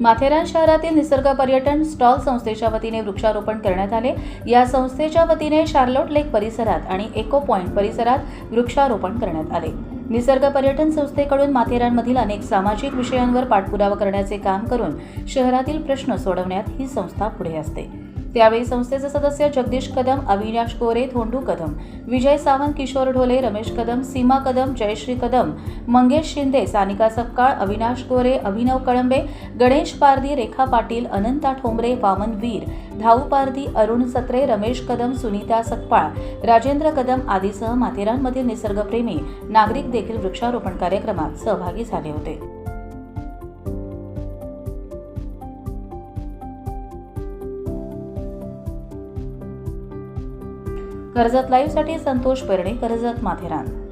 माथेरान शहरातील निसर्ग पर्यटन स्टॉल संस्थेच्या वतीने वृक्षारोपण करण्यात आले. या संस्थेच्या वतीने शार्लोट लेक परिसरात आणि इको पॉइंट परिसरात वृक्षारोपण करण्यात आले. निसर्ग पर्यटन संस्थेकडून माथेरानमधील अनेक सामाजिक विषयांवर पाठपुरावा करण्याचे काम करून शहरातील प्रश्न सोडवण्यात ही संस्था पुढे असते. त्यावेळी संस्थेचे सदस्य जगदीश कदम अविनाश कोरे धोंडू कदम विजय सावंत किशोर ढोले रमेश कदम सीमा कदम जयश्री कदम मंगेश शिंदे सानिका सपकाळ अविनाश कोरे अभिनव कळंबे गणेश पारधी रेखा पाटील अनंता ठोंबरे वामन वीर धाऊ पारधी अरुण सत्रे रमेश कदम सुनीता सकपाळ राजेंद्र कदम आदीसह माथेरानमधील निसर्गप्रेमी नागरिक देखील वृक्षारोपण कार्यक्रमात सहभागी झाले होते. कर्जत लाईव्हसाठी संतोष पेरणे कर्जत माथेरान.